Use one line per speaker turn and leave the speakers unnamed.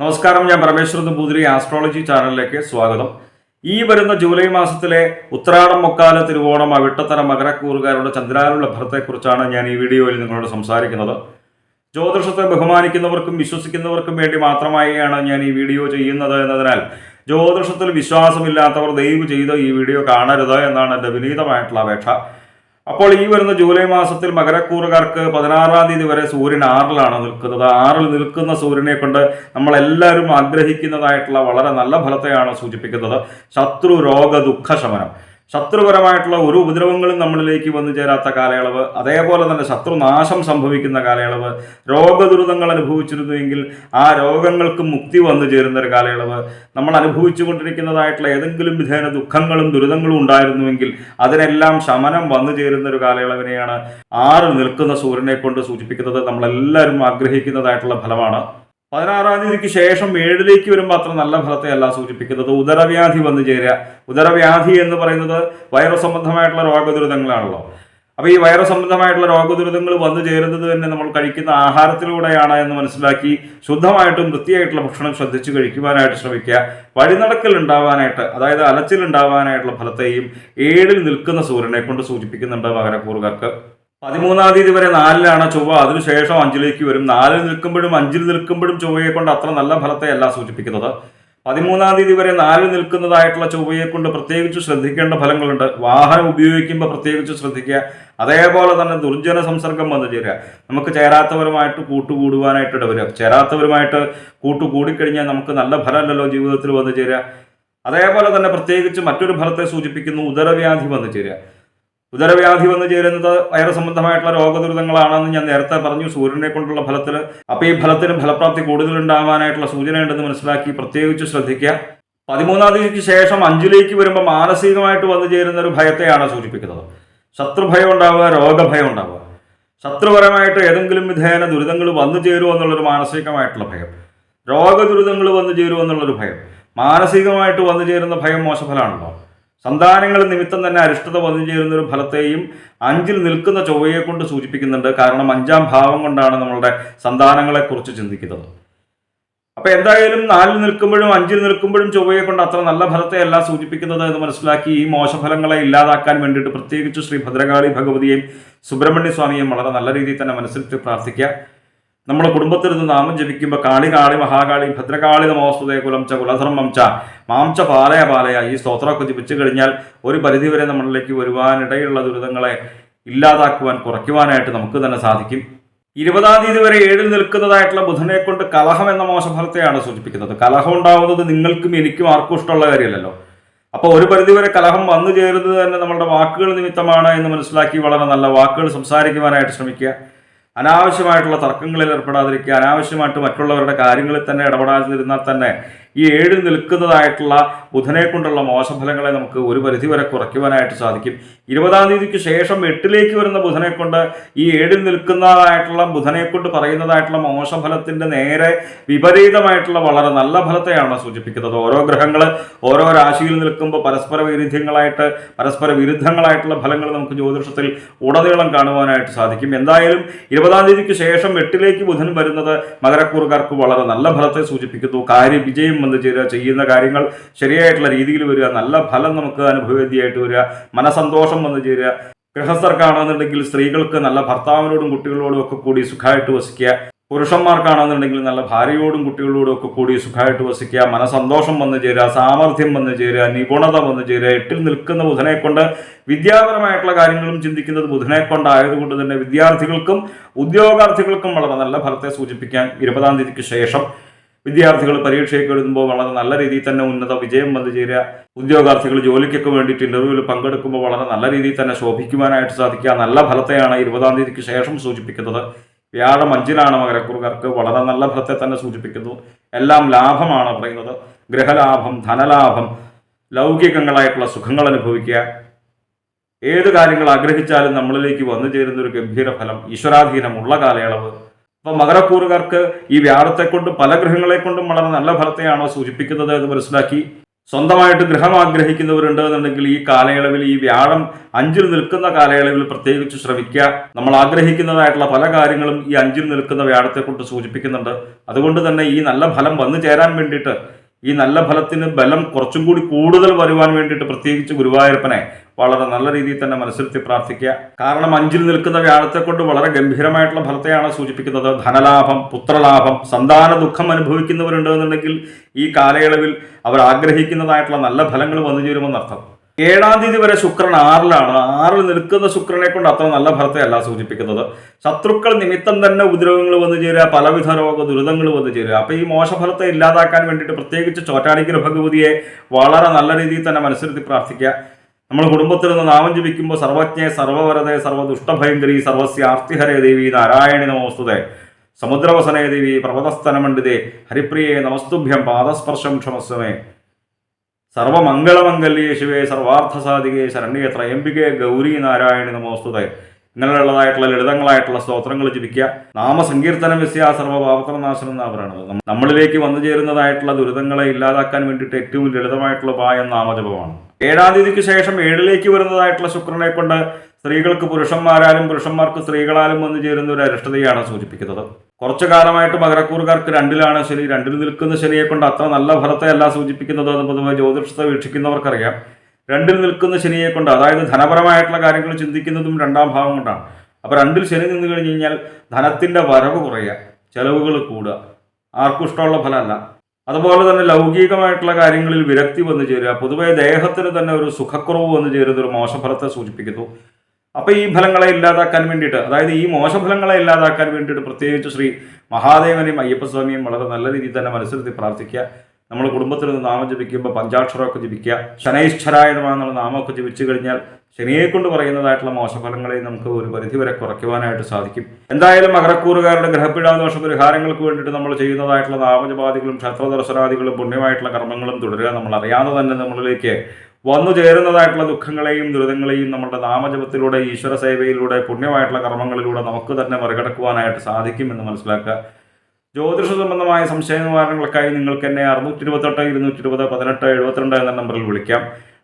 നമസ്കാരം ഞാൻ പരമേശ്വരൻ നമ്പൂതിരി ആസ്ട്രോളജി ചാനലിലേക്ക് സ്വാഗതം. ഈ വരുന്ന ജൂലൈ മാസത്തിലെ ഉത്രാടം മൊക്കാല തിരുവോണം അവിട്ടത്തര മകരക്കൂറുകാരുടെ ചന്ദ്രാനുള്ള ഭരത്തെക്കുറിച്ചാണ് ഞാൻ ഈ വീഡിയോയിൽ നിങ്ങളോട് സംസാരിക്കുന്നത്. ജ്യോതിഷത്തെ ബഹുമാനിക്കുന്നവർക്കും വിശ്വസിക്കുന്നവർക്കും വേണ്ടി മാത്രമായാണ് ഞാൻ ഈ വീഡിയോ ചെയ്യുന്നത് എന്നതിനാൽ ജ്യോതിഷത്തിൽ വിശ്വാസമില്ലാത്തവർ ദയവ് ചെയ്ത് ഈ വീഡിയോ കാണരുത് എന്നാണ് എന്റെ വിനീതമായിട്ടുള്ള അപേക്ഷ. അപ്പോൾ ഈ വരുന്ന ജൂലൈ മാസത്തിൽ മകരക്കൂറുകാർക്ക് പതിനാറാം തീയതി വരെ സൂര്യൻ ആറിലാണ് നിൽക്കുന്നത്. ആറിൽ നിൽക്കുന്ന സൂര്യനെ കൊണ്ട് നമ്മളെല്ലാവരും ആഗ്രഹിക്കുന്നതായിട്ടുള്ള വളരെ നല്ല ഫലത്തെയാണ് സൂചിപ്പിക്കുന്നത്. ശത്രു രോഗ ദുഃഖ ശമനം. ശത്രുപരമായിട്ടുള്ള ഒരു ഉപദ്രവങ്ങളും നമ്മളിലേക്ക് വന്നു ചേരാത്ത കാലയളവ് അതേപോലെ തന്നെ ശത്രുനാശം സംഭവിക്കുന്ന കാലയളവ് രോഗദുരിതങ്ങൾ അനുഭവിച്ചിരുന്നുവെങ്കിൽ ആ രോഗങ്ങൾക്ക് മുക്തി വന്നു ചേരുന്ന ഒരു കാലയളവ്. നമ്മൾ അനുഭവിച്ചു കൊണ്ടിരിക്കുന്നതായിട്ടുള്ള ഏതെങ്കിലും വിധേന ദുഃഖങ്ങളും ദുരിതങ്ങളും ഉണ്ടായിരുന്നുവെങ്കിൽ അതിനെല്ലാം ശമനം വന്നു ചേരുന്ന ഒരു കാലയളവിനെയാണ് ആറ് നിൽക്കുന്ന സൂര്യനെ കൊണ്ട് സൂചിപ്പിക്കുന്നത്. നമ്മളെല്ലാവരും ആഗ്രഹിക്കുന്നതായിട്ടുള്ള ഫലമാണ് പതിനാറാം തീയതിക്ക് ശേഷം ഏഴിലേക്ക് വരുമ്പോൾ അത്ര നല്ല ഫലത്തെയല്ല സൂചിപ്പിക്കുന്നത്. ഉദരവ്യാധി വന്നു ചേരുക. ഉദരവ്യാധി എന്ന് പറയുന്നത് വൈറസ് സംബന്ധമായിട്ടുള്ള രോഗദുരിതങ്ങളാണല്ലോ. അപ്പോൾ ഈ വൈറസ് സംബന്ധമായിട്ടുള്ള രോഗദുരിതങ്ങൾ വന്നു ചേരുന്നത് തന്നെ നമ്മൾ കഴിക്കുന്ന ആഹാരത്തിലൂടെയാണ് എന്ന് മനസ്സിലാക്കി ശുദ്ധമായിട്ടും വൃത്തിയായിട്ടുള്ള ഭക്ഷണം ശ്രദ്ധിച്ചു കഴിക്കുവാനായിട്ട് ശ്രമിക്കുക. വഴിനടക്കൽ ഉണ്ടാവാനായിട്ട് അതായത് അലച്ചിൽ ഉണ്ടാവാനായിട്ടുള്ള ഫലത്തെയും ഏഴിൽ നിൽക്കുന്ന സൂര്യനെ കൊണ്ട് സൂചിപ്പിക്കുന്നുണ്ട് മകരക്കൂറുകാർക്ക്. പതിമൂന്നാം തീയതി വരെ നാലിലാണ് ചൊവ്വ. അതിനുശേഷം അഞ്ചിലേക്ക് വരും. നാലിൽ നിൽക്കുമ്പോഴും അഞ്ചിൽ നിൽക്കുമ്പോഴും ചൊവ്വയെ കൊണ്ട് അത്ര നല്ല ഫലത്തെയല്ല സൂചിപ്പിക്കുന്നത്. പതിമൂന്നാം തീയതി വരെ നാലിൽ നിൽക്കുന്നതായിട്ടുള്ള ചൊവ്വയെ കൊണ്ട് പ്രത്യേകിച്ച് ശ്രദ്ധിക്കേണ്ട ഫലങ്ങളുണ്ട്. വാഹനം ഉപയോഗിക്കുമ്പോൾ പ്രത്യേകിച്ച് ശ്രദ്ധിക്കുക. അതേപോലെ തന്നെ ദുർജന സംസർഗം വന്നു ചേരുക. നമുക്ക് ചേരാത്തവരുമായിട്ട് കൂട്ടുകൂടുവാനായിട്ട് ഇടവരിക. ചേരാത്തവരുമായിട്ട് കൂട്ടുകൂടിക്കഴിഞ്ഞാൽ നമുക്ക് നല്ല ഫലമല്ലല്ലോ ജീവിതത്തിൽ വന്നു ചേരുക. അതേപോലെ തന്നെ പ്രത്യേകിച്ച് മറ്റൊരു ഫലത്തെ സൂചിപ്പിക്കുന്നു. ഉദരവ്യാധി വന്നു ചേരുക. ഉദരവ്യാധി വന്നു ചേരുന്നത് വൈറസ് സംബന്ധമായിട്ടുള്ള രോഗദുരിതങ്ങളാണെന്ന് ഞാൻ നേരത്തെ പറഞ്ഞു. സൂര്യനെ കൊണ്ടുള്ള ഫലത്തിൽ അപ്പോൾ ഈ ഫലത്തിന് ഫലപ്രാപ്തി കൂടുതൽ സൂചനയുണ്ടെന്ന് മനസ്സിലാക്കി പ്രത്യേകിച്ച് ശ്രദ്ധിക്കുക. പതിമൂന്നാം തീയതിക്ക് ശേഷം അഞ്ചിലേക്ക് വരുമ്പോൾ മാനസികമായിട്ട് വന്നു ചേരുന്ന ഒരു ഭയത്തെയാണ് സൂചിപ്പിക്കുന്നത്. ശത്രുഭയം ഉണ്ടാവുക രോഗഭയം ഉണ്ടാവുക. ശത്രുപരമായിട്ട് ഏതെങ്കിലും വിധേന ദുരിതങ്ങൾ വന്നു ചേരുമോ എന്നുള്ളൊരു മാനസികമായിട്ടുള്ള ഭയം. രോഗദുരിതങ്ങൾ വന്നു ചേരുമോ എന്നുള്ളൊരു ഭയം. മാനസികമായിട്ട് വന്നു ചേരുന്ന ഭയം മോശഫലമാണല്ലോ. സന്താനങ്ങൾ നിമിത്തം തന്നെ അരിഷ്ടത വന്നു ചേരുന്ന ഒരു ഫലത്തെയും അഞ്ചിൽ നിൽക്കുന്ന ചൊവ്വയെ കൊണ്ട് സൂചിപ്പിക്കുന്നുണ്ട്. കാരണം അഞ്ചാം ഭാവം കൊണ്ടാണ് നമ്മളുടെ സന്താനങ്ങളെക്കുറിച്ച് ചിന്തിക്കുന്നത്. അപ്പോൾ എന്തായാലും നാലിൽ നിൽക്കുമ്പോഴും അഞ്ചിൽ നിൽക്കുമ്പോഴും ചൊവ്വയെ കൊണ്ട് അത്ര നല്ല ഫലത്തെയല്ല സൂചിപ്പിക്കുന്നത് എന്ന് മനസ്സിലാക്കി ഈ മോശഫലങ്ങളെ ഇല്ലാതാക്കാൻ വേണ്ടിയിട്ട് പ്രത്യേകിച്ച് ശ്രീ ഭദ്രകാളി ഭഗവതിയെയും സുബ്രഹ്മണ്യ സ്വാമിയെയും വളരെ നല്ല രീതിയിൽ തന്നെ മനസ്സിലിട്ട് പ്രാർത്ഥിക്കുക. നമ്മുടെ കുടുംബത്തിൽ നിന്ന് നാമം ജപിക്കുമ്പോൾ കാളി കാളി മഹാകാളി ഭദ്രകാളി നമോസ്തുതേ കുലം ച കുലധർമ്മം ച മാംച പാലയ പാലയ ഈ സ്തോത്രമൊക്കെ ജപിച്ചു കഴിഞ്ഞാൽ ഒരു പരിധിവരെ നമ്മളിലേക്ക് വരുവാനിടയുള്ള ദുരിതങ്ങളെ ഇല്ലാതാക്കുവാൻ കുറയ്ക്കുവാനായിട്ട് നമുക്ക് തന്നെ സാധിക്കും. ഇരുപതാം തീയതി വരെ ഏഴിൽ നിൽക്കുന്നതായിട്ടുള്ള ബുധനെ കൊണ്ട് കലഹം എന്ന മോശഫലത്തെയാണ് സൂചിപ്പിക്കുന്നത്. കലഹം ഉണ്ടാവുന്നത് നിങ്ങൾക്കും എനിക്കും ആർക്കും ഇഷ്ടമുള്ള കാര്യമല്ലല്ലോ. അപ്പോൾ ഒരു പരിധിവരെ കലഹം വന്നു ചേരുന്നത് തന്നെ നമ്മുടെ വാക്കുകൾ നിമിത്തമാണ് എന്ന് മനസ്സിലാക്കി വളരെ നല്ല വാക്കുകൾ സംസാരിക്കുവാനായിട്ട് ശ്രമിക്കുക. അനാവശ്യമായിട്ടുള്ള തർക്കങ്ങളിൽ ഏർപ്പെടാതിരിക്കുക അനാവശ്യമായിട്ട് മറ്റുള്ളവരുടെ കാര്യങ്ങളിൽ തന്നെ ഇടപെടാതിരുന്നാൽ തന്നെ ഈ ഏഴിൽ നിൽക്കുന്നതായിട്ടുള്ള ബുധനെ കൊണ്ടുള്ള മോശഫലങ്ങളെ നമുക്ക് ഒരു പരിധിവരെ കുറയ്ക്കുവാനായിട്ട് സാധിക്കും. ഇരുപതാം തീയതിക്ക് ശേഷം എട്ടിലേക്ക് വരുന്ന ബുധനെ കൊണ്ട് ഈ ഏഴിൽ നിൽക്കുന്നതായിട്ടുള്ള ബുധനെ കൊണ്ട് പറയുന്നതായിട്ടുള്ള മോശഫലത്തിന്റെ നേരെ വിപരീതമായിട്ടുള്ള വളരെ നല്ല ഫലത്തെയാണ് സൂചിപ്പിക്കുന്നത്. ഓരോ ഗ്രഹങ്ങൾ ഓരോ രാശിയിൽ നിൽക്കുമ്പോൾ പരസ്പര വൈരുദ്ധ്യങ്ങളായിട്ട് പരസ്പര വിരുദ്ധങ്ങളായിട്ടുള്ള ഫലങ്ങൾ നമുക്ക് ജ്യോതിഷത്തിൽ ഉടനീളം കാണുവാനായിട്ട് സാധിക്കും. എന്തായാലും ഇരുപതാം തീയതിക്ക് ശേഷം എട്ടിലേക്ക് ബുധൻ വരുന്നത് മകരക്കൂറുകാർക്ക് വളരെ നല്ല ഫലത്തെ സൂചിപ്പിക്കുന്നു. കാര്യവിജയം വന്നു ചേരുക ചെയ്യുന്ന കാര്യങ്ങൾ ശരിയായിട്ടുള്ള രീതിയിൽ വരിക നല്ല ഫലം നമുക്ക് അനുഭവവേദ്യമായിട്ട് വരിക മനസന്തോഷം വന്നു ചേരുക. ഗൃഹസ്ഥർക്കാണെന്നുണ്ടെങ്കിൽ സ്ത്രീകൾക്ക് നല്ല ഭർത്താവിനോടും കുട്ടികളോടും ഒക്കെ കൂടി സുഖമായിട്ട് വസിക്കുക. പുരുഷന്മാർക്കാണെന്നുണ്ടെങ്കിൽ നല്ല ഭാര്യയോടും കുട്ടികളോടും ഒക്കെ കൂടി സുഖമായിട്ട് വസിക്കുക. മനസന്തോഷം വന്നു ചേരുക സാമർഥ്യം വന്നു ചേരുക നിപുണത വന്നു ചേരുക. എട്ടിൽ നിൽക്കുന്ന ബുധനെ കൊണ്ട് വിദ്യാപരമായിട്ടുള്ള കാര്യങ്ങളും ചിന്തിക്കുന്നത് ബുധനെ കൊണ്ടായതുകൊണ്ട് തന്നെ വിദ്യാർത്ഥികൾക്കും ഉദ്യോഗാർത്ഥികൾക്കും വളരെ നല്ല ഫലത്തെ സൂചിപ്പിക്കാൻ ഇരുപതാം തീയതിക്ക് ശേഷം വിദ്യാർത്ഥികൾ പരീക്ഷയൊക്കെ എഴുതുമ്പോൾ വളരെ നല്ല രീതിയിൽ തന്നെ ഉന്നത വിജയം വന്നു ചേരുക. ഉദ്യോഗാർത്ഥികൾ ജോലിക്കൊക്കെ വേണ്ടിയിട്ട് ഇന്റർവ്യൂവിൽ പങ്കെടുക്കുമ്പോൾ വളരെ നല്ല രീതിയിൽ തന്നെ ശോഭിക്കുവാനായിട്ട് സാധിക്കുക. നല്ല ഫലത്തെയാണ് ഇരുപതാം തീയതിക്ക് ശേഷം സൂചിപ്പിക്കുന്നത്. വ്യാഴം അഞ്ചിനാണ് മകരക്കുറുകാർക്ക് വളരെ നല്ല ഫലത്തെ തന്നെ സൂചിപ്പിക്കുന്നു. എല്ലാം ലാഭമാണ് പറയുന്നത്. ഗ്രഹലാഭം ധനലാഭം ലൗകികങ്ങളായിട്ടുള്ള സുഖങ്ങൾ അനുഭവിക്കുക. ഏത് കാര്യങ്ങൾ ആഗ്രഹിച്ചാലും നമ്മളിലേക്ക് വന്നു ചേരുന്ന ഒരു ഗംഭീര ഫലം ഈശ്വരാധീനമുള്ള കാലയളവ്. അപ്പൊ മകരക്കൂറുകാർക്ക് ഈ വ്യാഴത്തെ കൊണ്ട് പല ഗ്രഹങ്ങളെ കൊണ്ടും വളരെ നല്ല ഫലത്തെയാണോ സൂചിപ്പിക്കുന്നത് എന്ന് മനസ്സിലാക്കി. സ്വന്തമായിട്ട് ഗ്രഹം ആഗ്രഹിക്കുന്നവരുണ്ട് എന്നുണ്ടെങ്കിൽ ഈ കാലയളവിൽ ഈ വ്യാഴം അഞ്ചിൽ നിൽക്കുന്ന കാലയളവിൽ പ്രത്യേകിച്ച് ശ്രമിക്കുക. നമ്മൾ ആഗ്രഹിക്കുന്നതായിട്ടുള്ള പല കാര്യങ്ങളും ഈ അഞ്ചിൽ നിൽക്കുന്ന വ്യാഴത്തെ കൊണ്ട് സൂചിപ്പിക്കുന്നുണ്ട്. അതുകൊണ്ട് തന്നെ ഈ നല്ല ഫലം വന്നു ചേരാൻ വേണ്ടിയിട്ട് ഈ നല്ല ഫലത്തിന് ബലം കുറച്ചും കൂടി കൂടുതൽ വരുവാൻ വേണ്ടിയിട്ട് പ്രത്യേകിച്ച് ഗുരുവായൂരപ്പനെ വളരെ നല്ല രീതിയിൽ തന്നെ മനസ്സിരുത്തി പ്രാർത്ഥിക്കുക. കാരണം അഞ്ചിൽ നിൽക്കുന്ന വ്യാഴത്തെ കൊണ്ട് വളരെ ഗംഭീരമായിട്ടുള്ള ഫലത്തെയാണ് സൂചിപ്പിക്കുന്നത്. ധനലാഭം പുത്രലാഭം സന്താന ദുഃഖം അനുഭവിക്കുന്നവരുണ്ട് എന്നുണ്ടെങ്കിൽ ഈ കാലയളവിൽ അവർ ആഗ്രഹിക്കുന്നതായിട്ടുള്ള നല്ല ഫലങ്ങൾ വന്നു ചേരുമെന്നർത്ഥം ഏഴാം തീയതി വരെ ശുക്രൻ ആറിലാണ്. ആറിൽ നിൽക്കുന്ന ശുക്രനെ കൊണ്ട് അത്ര നല്ല ഫലത്തെ അല്ല സൂചിപ്പിക്കുന്നത്. ശത്രുക്കൾ നിമിത്തം തന്നെ ഉപദ്രവങ്ങൾ വന്നു ചേരുക പലവിധ രോഗ ദുരിതങ്ങൾ വന്നു ചേരുക. അപ്പൊ ഈ മോശഫലത്തെ ഇല്ലാതാക്കാൻ വേണ്ടിയിട്ട് പ്രത്യേകിച്ച് ചോറ്റാനിക്കര ഭഗവതിയെ വളരെ നല്ല രീതിയിൽ തന്നെ മനസ്സിരുത്തി പ്രാർത്ഥിക്കുക. നമ്മൾ കുടുംബത്തിൽ നിന്ന് നാമം ജപിക്കുമ്പോൾ സർവജ്ഞ സർവവരതെ സർവദുഷ്ടഭയങ്കരി സർവസ്യാർത്തിഹരേ ദേവി നാരായണി നമോസ്തുതേ. സമുദ്രവസനേ ദേവി പർവതസ്ഥനമണ്ഡിതേ ഹരിപ്രിയേ നമസ്തുഭ്യം പാദസ്പർശം ക്ഷമസ്വമേ. സർവമംഗളമംഗല്യേ ശിവേ സർവാർത്ഥസാധികേ ശരണ്യേ ത്രയംബികേ ഗൗരി നാരായണി നമോസ്തുതേ. ഇങ്ങനെയുള്ളതായിട്ടുള്ള ലളിതങ്ങളായിട്ടുള്ള സ്തോത്രങ്ങൾ ജപിക്കുക. നാമസങ്കീർത്തനം വിസ്യ സർവപാപത്രനാശനം എന്നാണ് നമ്മളിലേക്ക് വന്നു ചേരുന്നതായിട്ടുള്ള ദുരിതങ്ങളെ ഇല്ലാതാക്കാൻ വേണ്ടിയിട്ട് ഏറ്റവും ലളിതമായിട്ടുള്ള ഉപായം നാമജപമാണ്. ഏഴാം തീയതിക്ക് ശേഷം ഏഴിലേക്ക് വരുന്നതായിട്ടുള്ള ശുക്രനെ കൊണ്ട് സ്ത്രീകൾക്ക് പുരുഷന്മാരാലും പുരുഷന്മാർക്ക് സ്ത്രീകളാലും വന്നു ചേരുന്ന ഒരു അരിഷ്ടതയാണ് സൂചിപ്പിക്കുന്നത്. കുറച്ചു കാലമായിട്ട് മകരക്കൂറുകാർക്ക് രണ്ടിലാണ് ശനി. രണ്ടിൽ നിൽക്കുന്ന ശനിയെ കൊണ്ട് അത്ര നല്ല ഫലത്തെ അല്ല സൂചിപ്പിക്കുന്നത് എന്ന് പൊതുവെ ജ്യോതിഷത്തെ വീക്ഷിക്കുന്നവർക്കറിയാം. രണ്ടിൽ നിൽക്കുന്ന ശനിയെ കൊണ്ട് അതായത് ധനപരമായിട്ടുള്ള കാര്യങ്ങൾ ചിന്തിക്കുന്നതും രണ്ടാം ഭാവം കൊണ്ടാണ്. അപ്പോൾ രണ്ടിൽ ശനി നിന്ന് കഴിഞ്ഞ് കഴിഞ്ഞാൽ ധനത്തിന്റെ വരവ് കുറയുക ചെലവുകൾ കൂടുക. ആർക്കും ഇഷ്ടമുള്ള ഫലമല്ല. അതുപോലെ തന്നെ ലൗകികമായിട്ടുള്ള കാര്യങ്ങളിൽ വിരക്തി വന്നു ചേരുക പൊതുവെ ദേഹത്തിന് തന്നെ ഒരു സുഖക്കുറവ് വന്നു ചേരുന്ന ഒരു മോശഫലത്തെ സൂചിപ്പിക്കുന്നു. അപ്പോൾ ഈ ഫലങ്ങളെ ഇല്ലാതാക്കാൻ വേണ്ടിയിട്ട് അതായത് ഈ മോശഫലങ്ങളെ ഇല്ലാതാക്കാൻ വേണ്ടിയിട്ട് പ്രത്യേകിച്ച് ശ്രീ മഹാദേവനെയും അയ്യപ്പസ്വാമിയും വളരെ നല്ല രീതിയിൽ തന്നെ മനസ്സിലത്തി പ്രാർത്ഥിക്കുക. നമ്മൾ കുടുംബത്തിൽ നിന്ന് നാമം ജപിക്കുമ്പോൾ പഞ്ചാക്ഷരമൊക്കെ ജപിക്കുക. ശനൈശ്വരായനമാണെന്നുള്ള നാമമൊക്കെ ജപിച്ചു കഴിഞ്ഞാൽ ശനിയെ കൊണ്ട് പറയുന്നതായിട്ടുള്ള മോശഫലങ്ങളെ നമുക്ക് ഒരു പരിധിവരെ കുറയ്ക്കുവാനായിട്ട് സാധിക്കും. എന്തായാലും മകരക്കൂറുകാരുടെ ഗ്രഹപീഡാദോഷ പരിഹാരങ്ങൾക്ക് വേണ്ടിയിട്ട് നമ്മൾ ചെയ്യുന്നതായിട്ടുള്ള നാമജപാദികളും ക്ഷേത്രദർശനാദികളും പുണ്യമായിട്ടുള്ള കർമ്മങ്ങളും തുടരുക നമ്മൾ അറിയാതെ തന്നെ നമ്മളിലേക്ക് വന്നു ചേരുന്നതായിട്ടുള്ള ദുഃഖങ്ങളെയും ദുരിതങ്ങളെയും നമ്മുടെ നാമജപത്തിലൂടെ ഈശ്വര സേവയിലൂടെ പുണ്യമായിട്ടുള്ള കർമ്മങ്ങളിലൂടെ നമുക്ക് തന്നെ മറികടക്കുവാനായിട്ട് സാധിക്കുമെന്ന് മനസ്സിലാക്കുക. ജ്യോതിഷ സംബന്ധമായ സംശയ നിവാരണങ്ങൾക്കായി നിങ്ങൾക്ക് എന്നെ അറുന്നൂറ്റി ഇരുപത്തെട്ട് ഇരുന്നൂറ്റി ഇരുപത് പതിനെട്ട് എഴുപത്തിരണ്ട് എന്ന നമ്പറിൽ വിളിക്കാം.